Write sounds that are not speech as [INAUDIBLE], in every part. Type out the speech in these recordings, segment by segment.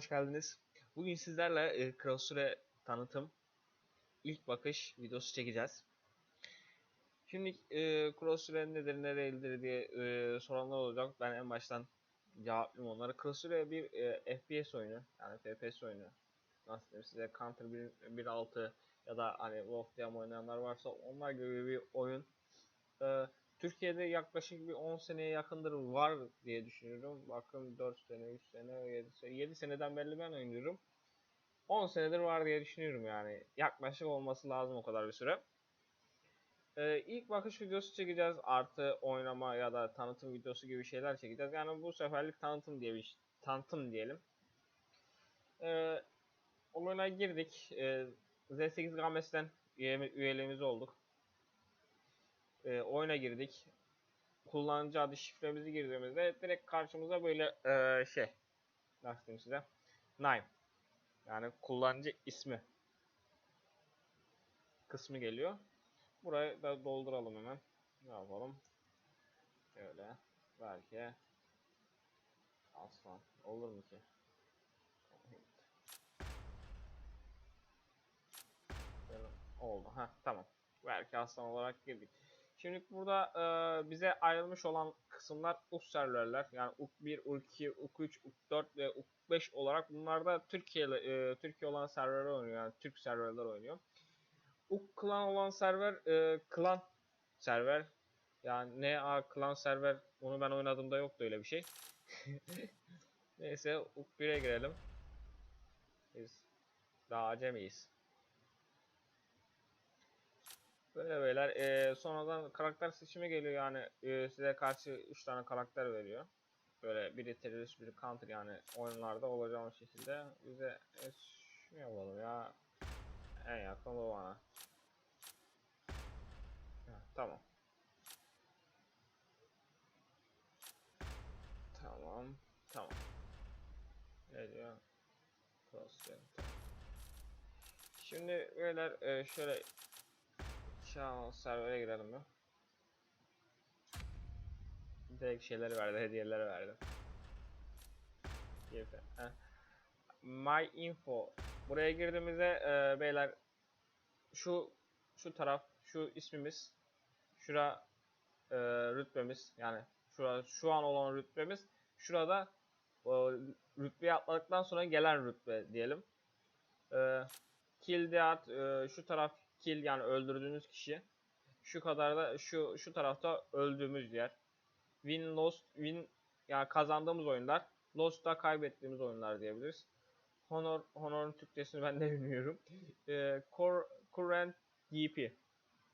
hoş geldiniz. Bugün sizlerle e, Crossure tanıtım ilk bakış videosu çekeceğiz. Şimdi e, Crossure nedir, ne değildir diye e, soranlar olacak. Ben en baştan cevaplayayım onlara. Crossure bir e, FPS oyunu, yani FPS oyunu. Nasıl diyeyim size Counter 1.6 ya da hani Wolfenstein oynayanlar varsa onlar gibi bir oyun. E, Türkiye'de yaklaşık bir 10 seneye yakındır var diye düşünüyorum. Bakın 4 sene, 3 sene, 7 sene, 7 seneden beri ben oynuyorum. 10 senedir var diye düşünüyorum yani. Yaklaşık olması lazım o kadar bir süre. Ee, ilk bakış videosu çekeceğiz. Artı oynama ya da tanıtım videosu gibi şeyler çekeceğiz. Yani bu seferlik tanıtım diye bir tanıtım diyelim. Ee, oyuna girdik. Ee, Z8 Games'ten üye, üyeliğimiz olduk e, oyuna girdik. Kullanıcı adı şifremizi girdiğimizde direkt karşımıza böyle e, şey nasıl diyeyim size name yani kullanıcı ismi kısmı geliyor. Burayı da dolduralım hemen. Ne yapalım? Şöyle belki aslan olur mu ki? Oldu. Ha tamam. Belki aslan olarak girdik. Şimdi burada e, bize ayrılmış olan kısımlar UK serverler. Yani UK1, UK2, UK3, UK4 ve UK5 olarak bunlar da Türkiye e, Türkiye olan serverler oynuyor. Yani Türk serverler oynuyor. UK klan olan server e, klan server. Yani NA klan server onu ben oynadığımda yoktu öyle bir şey. [LAUGHS] Neyse UK1'e girelim. Biz daha acemiyiz. Böyle beyler. E, sonradan karakter seçimi geliyor yani e, size karşı 3 tane karakter veriyor. Böyle biri terörist biri counter yani oyunlarda olacağım şekilde bize e, şunu yapalım ya. En yakın bu bana. Ha, tamam. Tamam. Tamam. Ne diyor? Şimdi beyler e, şöyle şu an servere girelim ya. Direkt şeyler verdi, hediyeler verdi. My info. Buraya girdiğimizde e, beyler şu şu taraf, şu ismimiz, şura e, rütbemiz yani şura şu an olan rütbemiz, şurada e, rütbeyi atladıktan sonra gelen rütbe diyelim. E, kill deat, e, şu taraf kill yani öldürdüğünüz kişi. Şu kadar da şu şu tarafta öldüğümüz yer. Win lost win yani kazandığımız oyunlar. Lost da kaybettiğimiz oyunlar diyebiliriz. Honor Honor'un Türkçesini ben de [LAUGHS] bilmiyorum. Ee, core, current GP.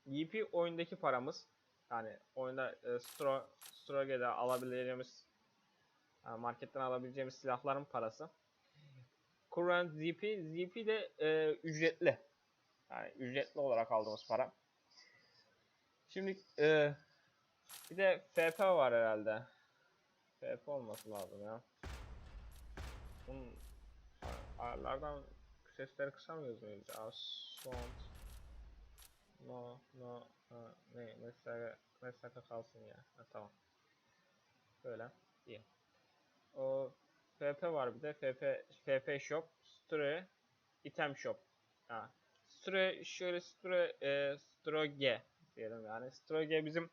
GP oyundaki paramız. Yani oyunda e, Stro, Stroge'de alabileceğimiz yani marketten alabileceğimiz silahların parası. Current ZP, ZP de e, ücretli. Yani ücretli olarak aldığımız para. Şimdi e, bir de FP var herhalde. FP olması lazım ya. Bunun ayarlardan sesleri kısamıyoruz muyuz? Assault. No, no, ha, ne, mesela, mesela kalsın ya. Ha, tamam. Böyle, iyi. O FP var bir de FP, FP Shop, Store, Item Shop. Ha, Stre şöyle Stre e, Stroge diyelim yani. Stroge bizim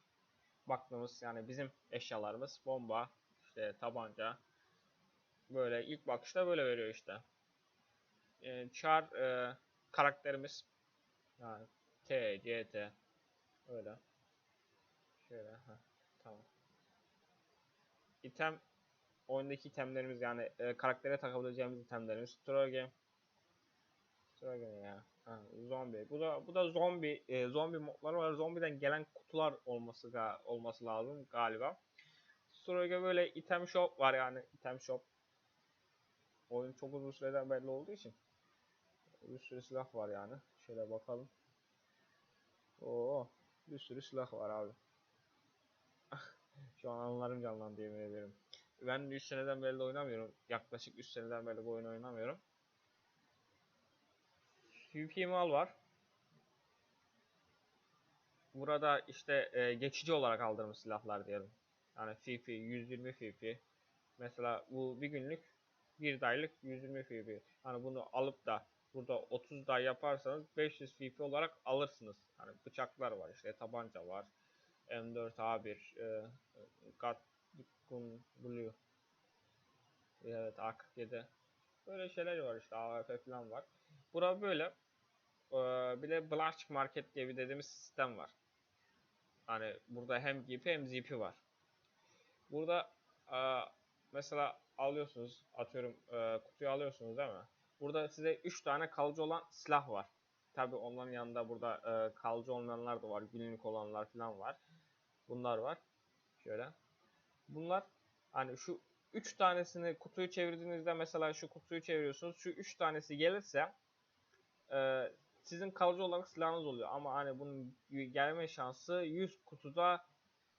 baktığımız yani bizim eşyalarımız bomba, işte tabanca. Böyle ilk bakışta böyle veriyor işte. E, char e, karakterimiz yani T, C, T öyle. Şöyle ha tamam. İtem oyundaki itemlerimiz yani e, karaktere takabileceğimiz itemlerimiz. Stroge Stroge ya. Ha, zombi. Bu da bu da zombi e, zombi modları var. Zombiden gelen kutular olması ga, olması lazım galiba. Sonra böyle item shop var yani item shop. Oyun çok uzun süreden belli olduğu için. Bir sürü silah var yani. Şöyle bakalım. Oo, bir sürü silah var abi. [LAUGHS] Şu an anılarım canlandı yemin ederim. Ben 3 seneden beri oynamıyorum. Yaklaşık 3 seneden beri bu oyunu oynamıyorum. PvP mal var. Burada işte e, geçici olarak aldığımız silahlar diyelim. Yani FP 120 FP. Mesela bu bir günlük bir daylık 120 FP. Hani bunu alıp da burada 30 day yaparsanız 500 FP olarak alırsınız. Hani bıçaklar var işte tabanca var. M4A1 e, Gatgun Blue Evet AK-47 Böyle şeyler var işte AWP falan var. Bura böyle. Ee, bir de Black Market diye bir dediğimiz sistem var. Hani burada hem GP hem ZP var. Burada e, mesela alıyorsunuz atıyorum e, kutuyu alıyorsunuz değil mi? Burada size 3 tane kalıcı olan silah var. Tabi onların yanında burada e, kalıcı olmayanlar da var. Günlük olanlar falan var. Bunlar var. Şöyle. Bunlar hani şu 3 tanesini kutuyu çevirdiğinizde mesela şu kutuyu çeviriyorsunuz. Şu 3 tanesi gelirse sizin kalıcı olarak silahınız oluyor. Ama hani bunun gelme şansı 100 kutuda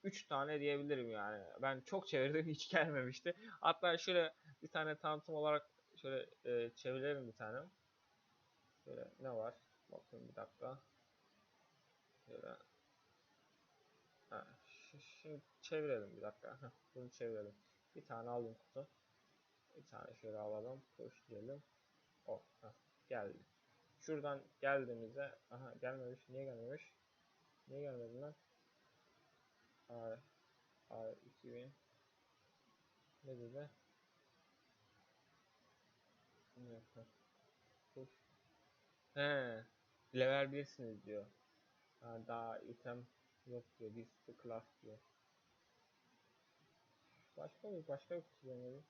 3 tane diyebilirim yani. Ben çok çevirdim [LAUGHS] hiç gelmemişti. Hatta şöyle bir tane tanıtım olarak şöyle e, çevirelim bir tane. Şöyle ne var? Bakın bir dakika. Şöyle. Ha, şimdi çevirelim bir dakika. Bunu çevirelim. Bir tane alayım kutu. Bir tane şöyle alalım. Push. Oh, geldi. Şuradan geldiğimizde aha gelmemiş. Niye gelmemiş? Niye gelmedi lan? Ay, ay 2000 ne dedi? Push. He, level 1'siniz diyor. Ha, daha item yok diyor. The class diyor. Başka bir başka bir kutu deneyelim.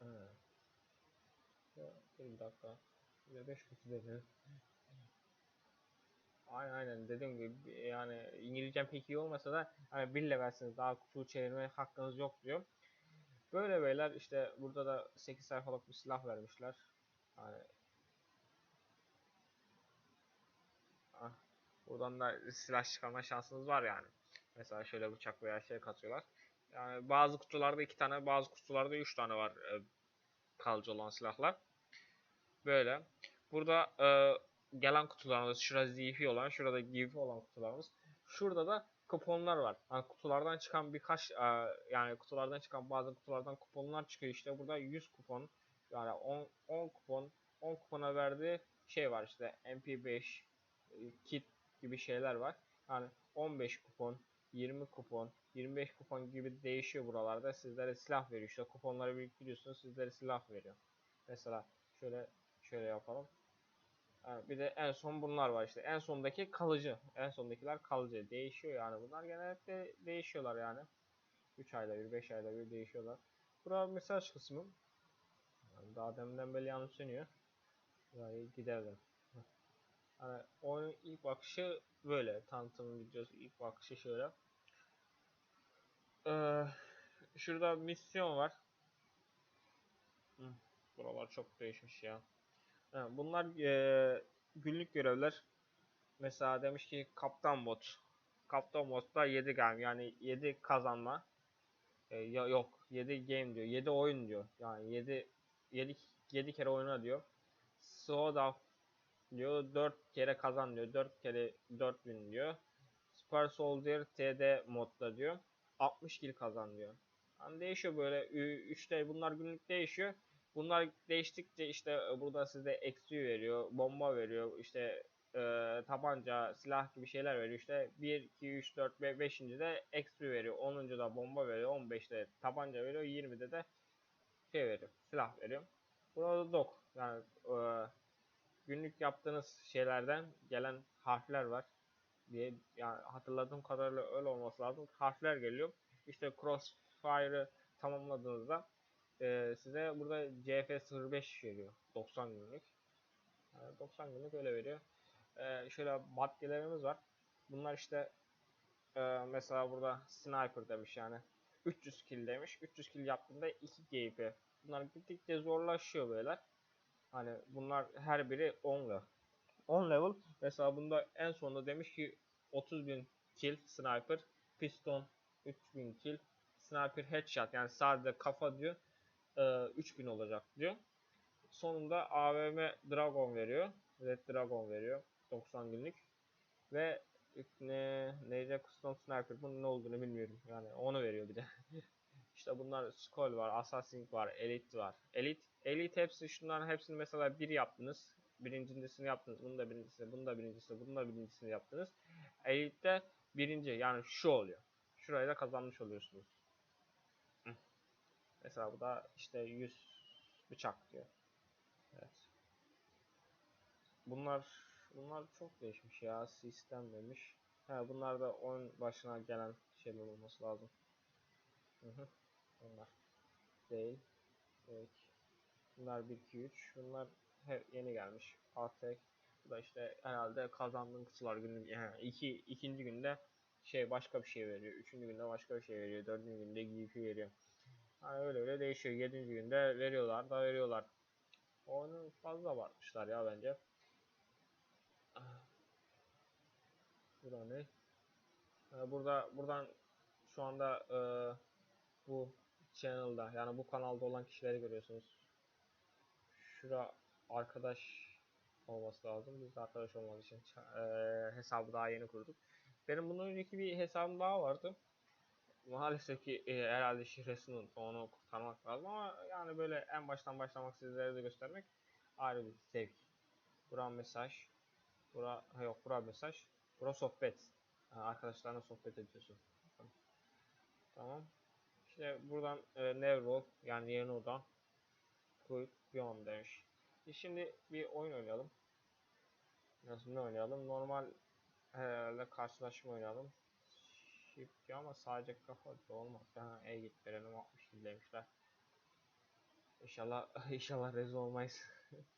Ha. Ya, bir dakika. Bir 5 kutu deneyelim. Aynen aynen dediğim gibi yani İngilizcem pek iyi olmasa da hani bir levelsiniz daha kutu çevirme hakkınız yok diyor. Böyle beyler işte burada da 8 sayfalık bir silah vermişler. Hani ah, buradan da silah çıkarma şansınız var yani. Mesela şöyle bıçak veya şey katıyorlar. Yani bazı kutularda iki tane, bazı kutularda üç tane var e, kalıcı olan silahlar. Böyle. Burada e, gelen kutularımız, şurada ZF olan, şurada GIF olan kutularımız. Şurada da kuponlar var. Yani kutulardan çıkan birkaç e, yani kutulardan çıkan bazı kutulardan kuponlar çıkıyor. İşte burada 100 kupon yani 10 10 kupon 10 kupona verdiği şey var işte MP5 e, kit gibi şeyler var. Yani 15 kupon, 20 kupon, 25 kupon gibi değişiyor buralarda. Sizlere silah veriyor. İşte kuponları biriktiriyorsunuz. Sizlere silah veriyor. Mesela şöyle şöyle yapalım. Yani bir de en son bunlar var işte. En sondaki kalıcı. En sondakiler kalıcı. Değişiyor yani. Bunlar genellikle değişiyorlar yani. 3 ayda bir, 5 ayda bir değişiyorlar. Burası mesaj kısmı. Yani daha deminden beri yanlış sönüyor. Yani gidelim. Hani oyunun ilk bakışı böyle. Tanıtım videosu ilk bakışı şöyle. Ee, şurada misyon var. Hı, buralar çok değişmiş ya. Bunlar e, günlük görevler. Mesela demiş ki kaptan bot. Kaptan botta 7 game yani 7 kazanma. E, yok 7 game diyor. 7 oyun diyor. Yani 7 7 7 kere oyna diyor. Soda diyor 4 kere kazan diyor. 4 kere 4000 diyor. Super Soldier TD modda diyor. 60 kill kazan diyor. Yani değişiyor böyle 3'te bunlar günlük değişiyor. Bunlar değiştikçe işte e, burada size XP veriyor, bomba veriyor, işte e, tabanca, silah gibi şeyler veriyor. İşte 1, 2, 3, 4 ve 5. de XP veriyor. 10. da bomba veriyor, 15'te tabanca veriyor, 20'de de şey veriyor, silah veriyor. Burada dok. Yani e, günlük yaptığınız şeylerden gelen harfler var diye yani hatırladığım kadarıyla öyle olması lazım. Harfler geliyor. İşte Crossfire'ı tamamladığınızda e, size burada CF05 veriyor. 90 günlük. Yani 90 günlük öyle veriyor. E, şöyle maddelerimiz var. Bunlar işte e, mesela burada sniper demiş yani. 300 kill demiş. 300 kill yaptığında 2 GP. Bunlar gittikçe zorlaşıyor böyle. Hani bunlar her biri 10 level. 10 level. Mesela bunda en sonunda demiş ki 30.000 kill sniper. Piston 3000 kill. Sniper headshot yani sadece kafa diyor. 3000 olacak diyor. Sonunda AVM Dragon veriyor. Red Dragon veriyor. 90 günlük. Ve ne neyce custom sniper bunun ne olduğunu bilmiyorum. Yani onu veriyor bir de. [LAUGHS] İşte bunlar Skull var, Assassin var, Elite var. Elite, Elite hepsi şunların hepsini mesela bir yaptınız. Birincisini yaptınız. Bunu da birincisini, bunu da birincisini, bunu da birincisini yaptınız. Elite'de birinci yani şu oluyor. Şurayı da kazanmış oluyorsunuz. Mesela bu da işte 100 bıçak diyor. Evet. Bunlar bunlar çok değişmiş ya. Sistem demiş. Ha bunlar da oyun başına gelen şeyler olması lazım. Hı hı. Bunlar değil. Evet. Bunlar 1 2 3. Bunlar hep yeni gelmiş. Atek. Bu da işte herhalde kazandığın kısılar günü yani iki, ikinci günde şey başka bir şey veriyor. Üçüncü günde başka bir şey veriyor. Dördüncü günde GP veriyor. Yani öyle öyle değişiyor. Yedinci günde veriyorlar da veriyorlar. Onu fazla abartmışlar ya bence. Burada ne? Burada buradan şu anda e, bu channel'da yani bu kanalda olan kişileri görüyorsunuz. Şura arkadaş olması lazım. Biz de arkadaş olmamız için e, hesabı daha yeni kurduk. Benim bundan önceki bir hesabım daha vardı. Maalesef ki e, herhalde şifresini unuttum. Onu kurtarmak lazım ama yani böyle en baştan başlamak sizlere de göstermek ayrı bir zevk. Bura mesaj. Bura ha yok bura mesaj. Bura sohbet. Ha, arkadaşlarla sohbet ediyorsun. Tamam. İşte buradan e, Nevrol yani yeni oda Quick Beyond demiş. E şimdi bir oyun oynayalım. Nasıl ne oynayalım? Normal herhalde karşılaşma oynayalım. Shift diyor ama sadece kafa da olmaz. E git verelim 60 demişler. İnşallah [LAUGHS] inşallah rezil olmayız.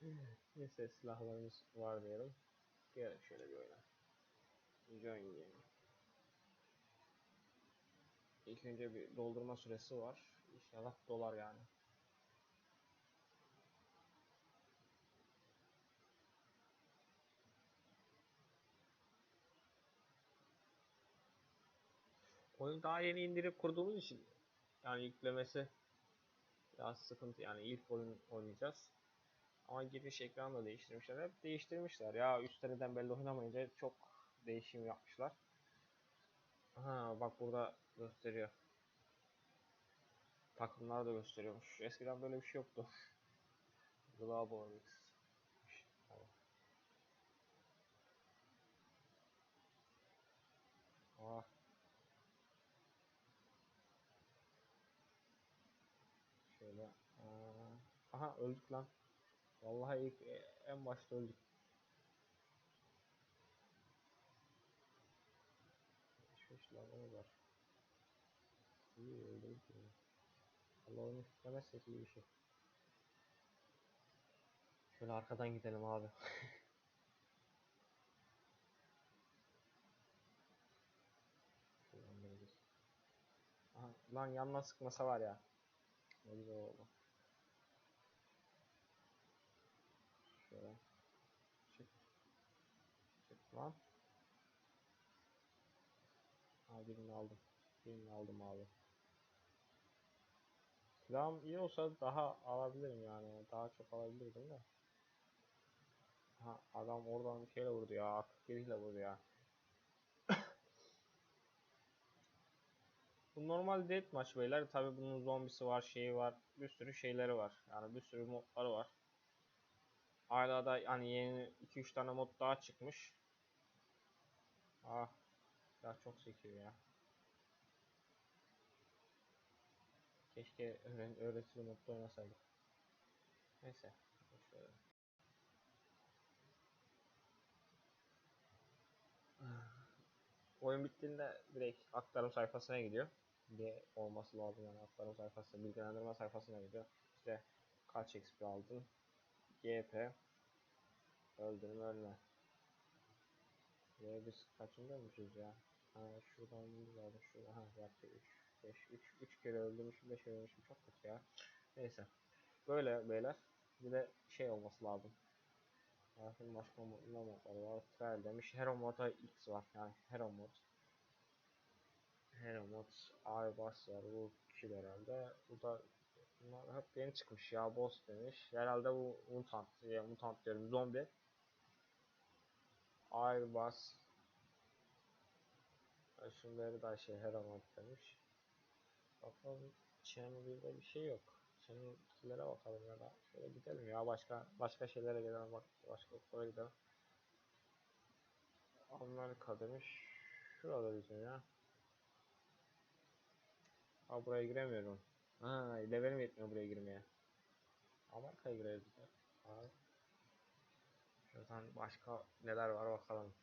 [LAUGHS] Neyse silahlarımız var diyelim. Gel şöyle bir oyna. Join diyelim. İlk önce bir doldurma süresi var. İnşallah dolar yani. Oyun daha yeni indirip kurduğumuz için yani yüklemesi biraz sıkıntı yani ilk oyun oynayacağız. Ama giriş ekranı da değiştirmişler. Hep değiştirmişler ya. Üstlerinden belli oynamayınca çok değişim yapmışlar. Ha bak burada gösteriyor. Takımlar da gösteriyormuş. Eskiden böyle bir şey yoktu. [LAUGHS] Global Mix. Tamam. Ah. Şöyle. Aa. Aha öldük lan. Vallahi ilk en başta öldük. Şu işlemleri var. İyi yani. Allah onu istemezsek iyi bir şey. Şöyle arkadan gidelim abi. [LAUGHS] Aha, lan yanına sıkmasa var ya. Ne güzel oldu. Şöyle. Çık. Çık lan. Ha birini aldım. Birini aldım abi. Silahım iyi olsa daha alabilirim yani. Daha çok alabilirdim de. Ha adam oradan şeyle vurdu ya. 47 ile vurdu ya. Bu normal deathmatch beyler. Tabi bunun zombisi var, şeyi var. Bir sürü şeyleri var. Yani bir sürü modları var. Hala da hani yeni 2-3 tane mod daha çıkmış. Ah. Ya çok sekiyor ya. Keşke öğren öğretili modda oynasaydık. Neyse. Şöyle. Oyun bittiğinde direkt aktarım sayfasına gidiyor. Diye olması lazım yani aktarım sayfası, bilgilendirme sayfasına gidiyor. İşte kaç XP aldın? GP Öldürme ölme. Ve biz kaçındaymışız ya? Ha şuradan bir lazım. Şurada ha yaptı 3 5 3 3 kere öldürmüşüm 5 kere öldürmüşüm çok kötü ya. Neyse. Böyle beyler. Bir de şey olması lazım. Bakın başka ne modları var? Trial demiş. Hero moda X var. Yani Hero mod. Hero mod Airbus var. Bu kişi herhalde. Bu da bunlar hep yeni çıkmış ya. Boss demiş. Herhalde bu mutant. Ya, mutant diyorum. Zombi. Airbus. Şunları da şey Hero mod demiş. Bakalım 1'de bir şey yok. Channel bakalım ya da şöyle gidelim ya başka başka şeylere gidelim bak başka okula gidelim. Amerika demiş. Şurada bizim ya. Aa buraya giremiyorum. Ha levelim yetmiyor buraya girmeye. Amerika'ya gireriz. Abi. Şuradan başka neler var bakalım.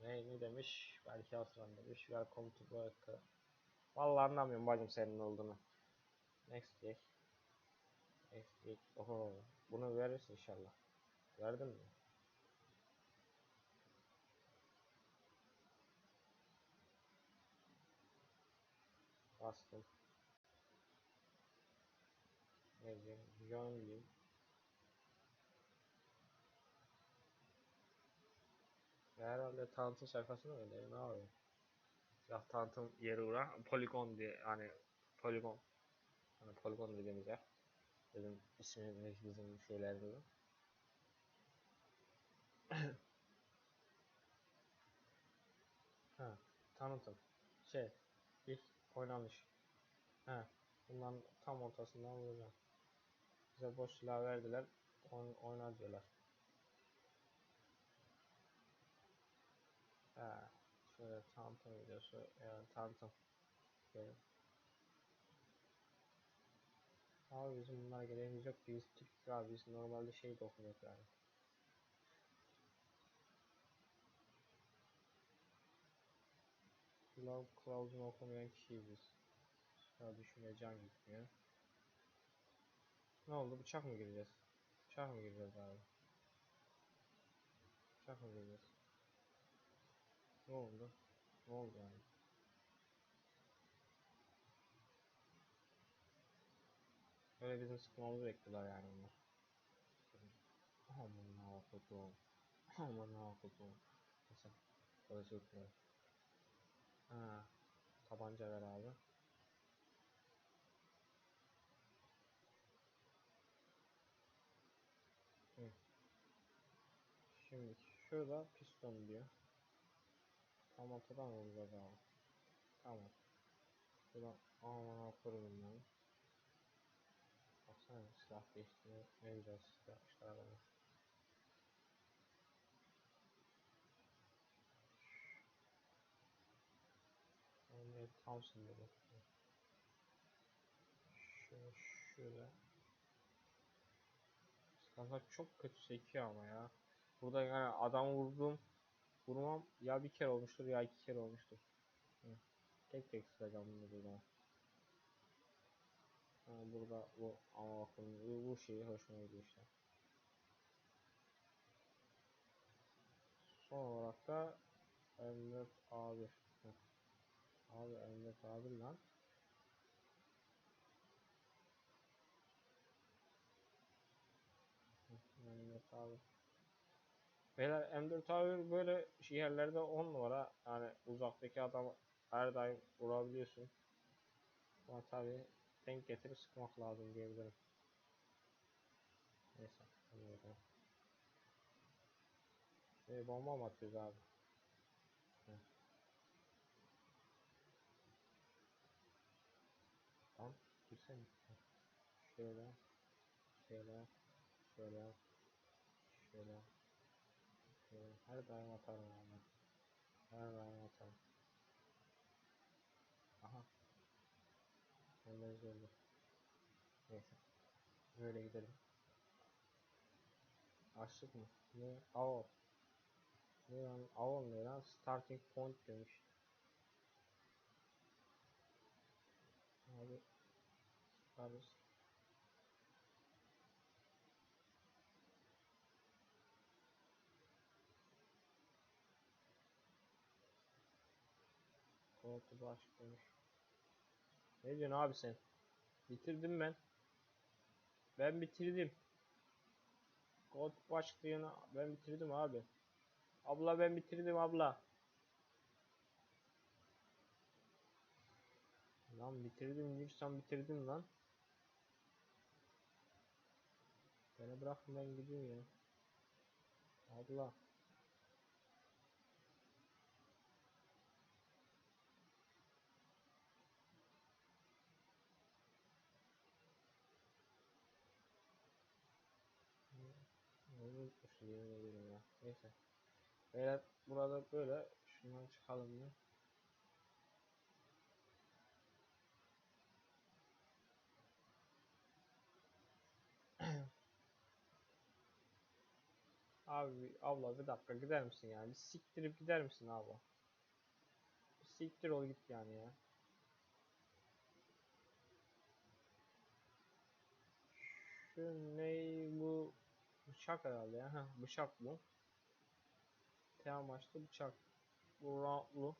Ne, ne demiş? Belki aslan demiş. Welcome to America. Vallahi anlamıyorum bacım senin olduğunu. Next week. Next week. Oho. Bunu verirsin inşallah. Verdin mi? Bastım. Lee. Herhalde tanıtım sayfasında öyle. Ne yapayım? Ya tanıtım yeri uğra. Polygon diye hani Polygon. Hani Polygon dediğimiz yer. Bizim ismimiz bizim şeylerimizin. [COUGHS] ha, tanıtım. Şey, ilk oynanış. Ha, bundan tam ortasından vuracağım. Bize boş silah verdiler. Oyn oynar diyorlar. Ha, şöyle tanıtım videosu. Yani tanıtım. Gelin. Abi bizim bunlara gereğimiz yok. Biz Türk abi biz normalde şey de okumuyoruz yani. Love Cloud'unu okumayan kişiyiz biz. Ya düşünmeye can gitmiyor. Ne oldu? Bıçak mı gireceğiz? Bıçak mı gireceğiz abi? Bıçak mı gireceğiz? Ne oldu? Ne oldu yani? Öyle bizim sıkmamızı bekliyorlar yani onlar. Aman ne okudum. Aman ne okudum. Mesela özür dilerim. Ha, tabanca ver abi. Şimdi şurada piston diyor. Ortadan olacak abi. Tamam. Şuradan aman okurum ben. Baksana silah değiştirme ne güzel silah yapmışlar adamı. Ahmet Thompson dedi. Şöyle şöyle. Silahlar çok kötü sekiyor ama ya. Burada yani adam vurdum. Vurmam ya bir kere olmuştur ya iki kere olmuştur. Hı. Tek tek sıkacağım bunu burada. Ha, burada bu ama bakın bu, bu şeyi hoşuma gidiyor işte. Son olarak da M4 A1. Heh. Abi M4 A1 lan. M4 A1. Beyler M4 A1 böyle yerlerde 10 numara. Yani uzaktaki adam her daim vurabiliyorsun. Ama tabi denk getirip sıkmak lazım diyebilirim. Neyse. Anladım. Şey, bomba mı atıyoruz abi? Hı. Tamam. Girsene. Şöyle. Şöyle. Şöyle. Şöyle. Her daim atarım abi. Her daim atarım. Aha. Önümüz öldü. Neyse. Böyle gidelim. Açtık mı? Ne? Avol. Ne lan? Avol ne lan? Starting point demiş. Abi. Çıkarız. Koltuğu baş demiş. Ne diyorsun abi sen? Bitirdim ben. Ben bitirdim. Kod başlığını ben bitirdim abi. Abla ben bitirdim abla. Lan bitirdim diyorsan bitirdim lan. Beni bırakın ben gidiyorum ya. Abla. Onu unutmuşum yemin ederim ya. Neyse. Beyler burada böyle. Şundan çıkalım mı? [CLEARS THROAT] Abi abla bir dakika gider misin yani? Siktirip gider misin abla? Siktir ol git yani ya. Şu ne bu? Bıçak herhalde ya. Heh, bıçak bu. T amaçlı bıçak. Bu roundlu.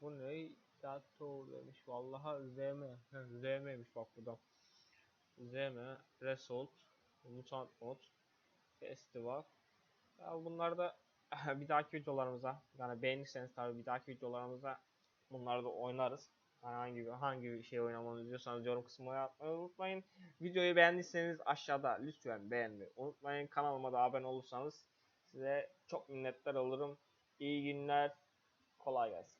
Bu ne? Dato demiş. Vallahi ZM. Heh, ZM'miş bak burada. ZM, Result, Mutant Mod, Festival. Ya bunlar da [LAUGHS] bir dahaki videolarımıza yani beğenirseniz tabii bir dahaki videolarımıza bunları da oynarız. Yani hangi hangi şey oynamamızı istiyorsanız yorum kısmına yapmayı unutmayın. Videoyu beğendiyseniz aşağıda lütfen beğenmeyi unutmayın. Kanalıma da abone olursanız size çok minnettar olurum. İyi günler. Kolay gelsin.